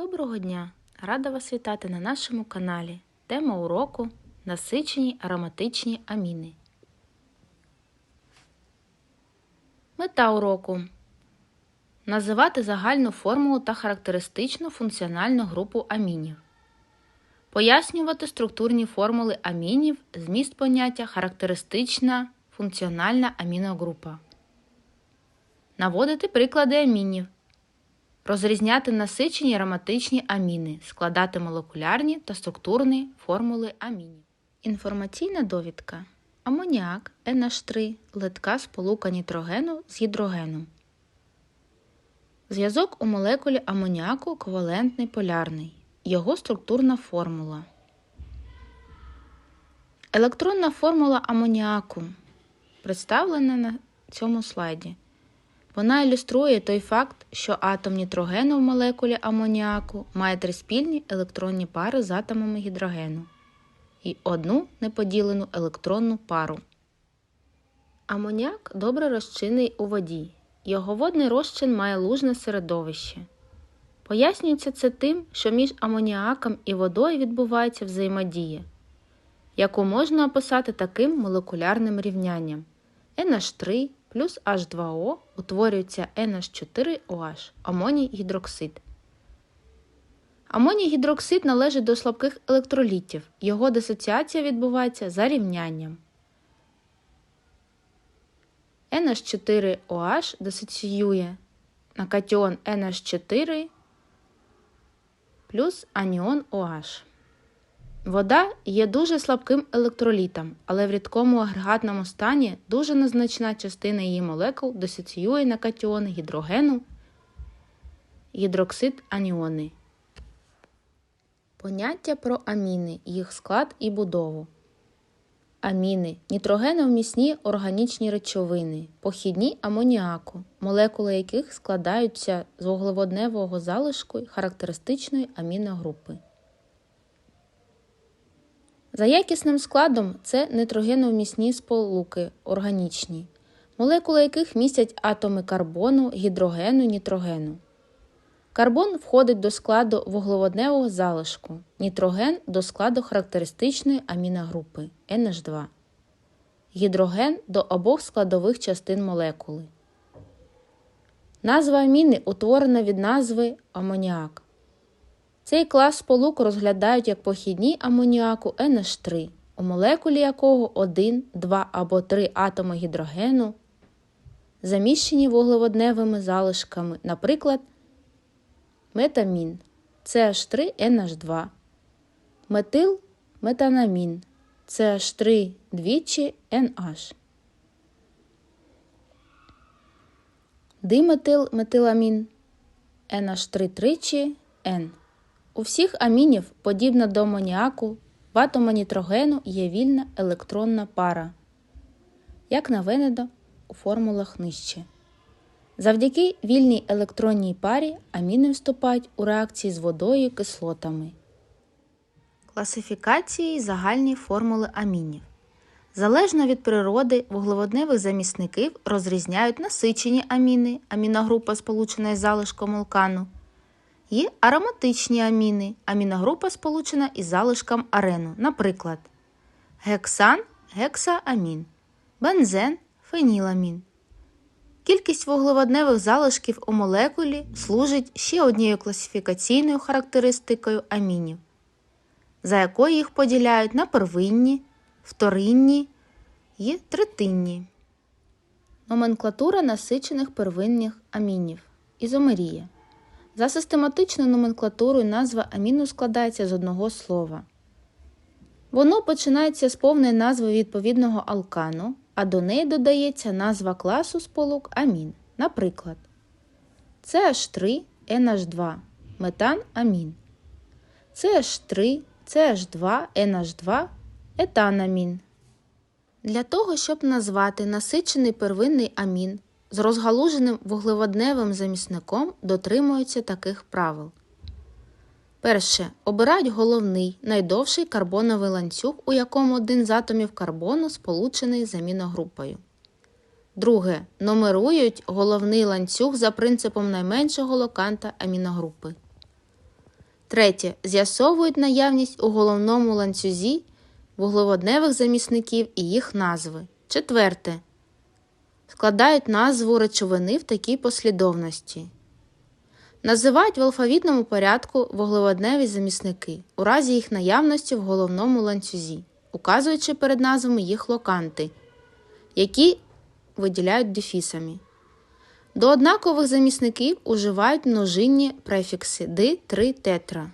Доброго дня! Рада вас вітати на нашому каналі. Тема уроку насичені ароматичні аміни. Мета уроку називати загальну формулу та характеристичну функціональну групу амінів. Пояснювати структурні формули амінів, зміст поняття характеристична функціональна аміногрупа. Наводити приклади амінів. Розрізняти насичені ароматичні аміни, складати молекулярні та структурні формули амінів. Інформаційна довідка. Амоніак NH3 литка сполука нітрогену з гідрогеном. Зв'язок у молекулі амоніаку ковалентний полярний. Його структурна формула. Електронна формула амоніаку представлена на цьому слайді. Вона ілюструє той факт, що атом нітрогену в молекулі амоніаку має три спільні електронні пари з атомами гідрогену і одну неподілену електронну пару. Амоніак добре розчинний у воді. Його водний розчин має лужне середовище. Пояснюється це тим, що між амоніаком і водою відбувається взаємодія, яку можна описати таким молекулярним рівнянням NH3 плюс H2O утворюється NH4OH амоній гідроксид. Амоній гідроксид належить до слабких електролітів. Його дисоціація відбувається за рівнянням. NH4OH дисоціює на катіон NH4 плюс аніон OH. Вода є дуже слабким електролітом, але в рідкому агрегатному стані дуже незначна частина її молекул дисоціює на катіони гідрогену гідроксид аніони. Поняття про аміни, їх склад і будову. Аміни нітрогеновмісні органічні речовини, похідні амоніаку, молекули яких складаються з вуглеводневого залишку характеристичної аміногрупи. За якісним складом це нитрогеновмісні сполуки органічні, молекули яких містять атоми карбону, гідрогену, нітрогену. Карбон входить до складу вуглеводневого залишку, нітроген до складу характеристичної аміногрупи NH2, гідроген до обох складових частин молекули. Назва аміни утворена від назви амоніак. Цей клас сполук розглядають як похідні амоніаку NH3, у молекулі якого 1, 2 або 3 атоми гідрогену, заміщені вуглеводневими залишками, наприклад, метамін CH3NH2, метил метанамін CH3 двічі NH. Диметил метиламін NH3 тричі N. У всіх амінів, подібно до амоніаку, в атома нітрогену є вільна електронна пара, як наведено у формулах нижче. Завдяки вільній електронній парі аміни вступають у реакції з водою і кислотами. Класифікації й загальні формули амінів. Залежно від природи, вуглеводневих замісників розрізняють насичені аміни, аміногрупа сполучена із залишком алкану, і ароматичні аміни, аміногрупа сполучена із залишком арену, наприклад, гексан гексаамін, бензен феніламін. Кількість вуглеводневих залишків у молекулі служить ще однією класифікаційною характеристикою амінів, за якою їх поділяють на первинні, вторинні і третинні. Номенклатура насичених первинних амінів ізомерія. За систематичною номенклатурою назва аміну складається з одного слова. Воно починається з повної назви відповідного алкану, а до неї додається назва класу сполук амін. Наприклад, CH3 NH2 метан амін, CH3 CH2 NH2 етанамін. Для того, щоб назвати насичений первинний амін з розгалуженим вуглеводневим замісником дотримуються таких правил. Перше. Обирають головний найдовший карбоновий ланцюг, у якому один з атомів карбону сполучений з аміногрупою. Друге. Нумерують головний ланцюг за принципом найменшого локанта аміногрупи. Третє. З'ясовують наявність у головному ланцюзі вуглеводневих замісників і їх назви. Четверте. Складають назву речовини в такій послідовності. Називають в алфавітному порядку вуглеводневі замісники у разі їх наявності в головному ланцюзі, указуючи перед назвами їх локанти, які виділяють дефісами. До однакових замісників уживають множинні префікси ди, три, тетра.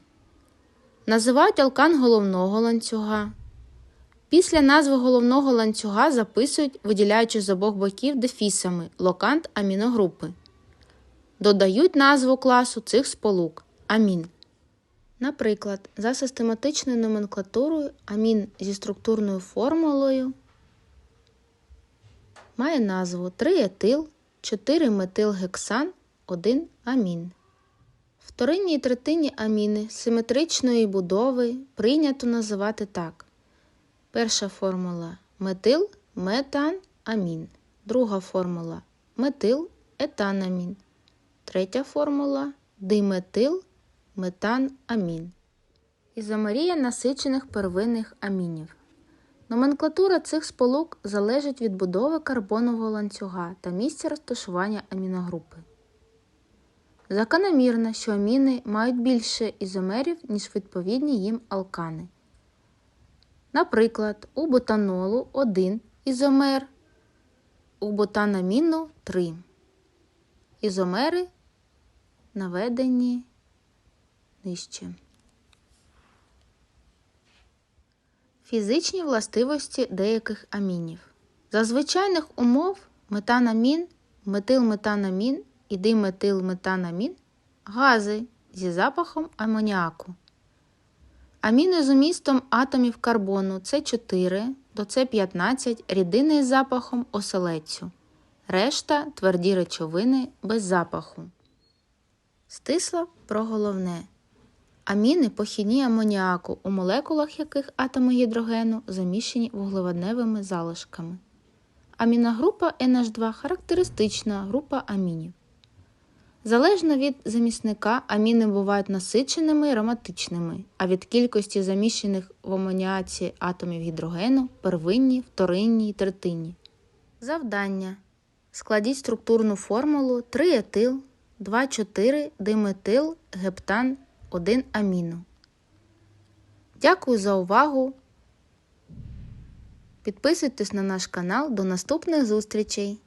Називають алкан головного ланцюга. Після назви головного ланцюга записують, виділяючи з обох боків дефісами локант аміногрупи. Додають назву класу цих сполук амін. Наприклад, за систематичною номенклатурою амін зі структурною формулою має назву 3-етил, 4-метилгексан, 1 амін. Вторинні і третинні аміни симетричної будови прийнято називати так. Перша формула метил, метан, амін. Друга формула метил, етанамін. Третя формула диметил, метан, амін. Ізомерія насичених первинних амінів. Номенклатура цих сполук залежить від будови карбонового ланцюга та місця розташування аміногрупи. Закономірно, що аміни мають більше ізомерів, ніж відповідні їм алкани. Наприклад, у бутанолу 1 ізомер, у бутанаміну 3. Ізомери наведені нижче. Фізичні властивості деяких амінів. За звичайних умов метанамін, метилметанамін і диметилметанамін гази зі запахом амоніаку. Аміни з умістом атомів карбону С4 до С15 рідини з запахом оселецю. Решта тверді речовини без запаху. Стисло про головне. Аміни похідні амоніаку, у молекулах яких атоми гідрогену заміщені вуглеводневими залишками. Аміногрупа NH2 характеристична група амінів. Залежно від замісника, аміни бувають насиченими і ароматичними, а від кількості заміщених в амоніаці атомів гідрогену первинні, вторинні і третинні. Завдання. Складіть структурну формулу 3-етил, 2,4 диметил, гептан, 1 аміну. Дякую за увагу. Підписуйтесь на наш канал. До наступних зустрічей!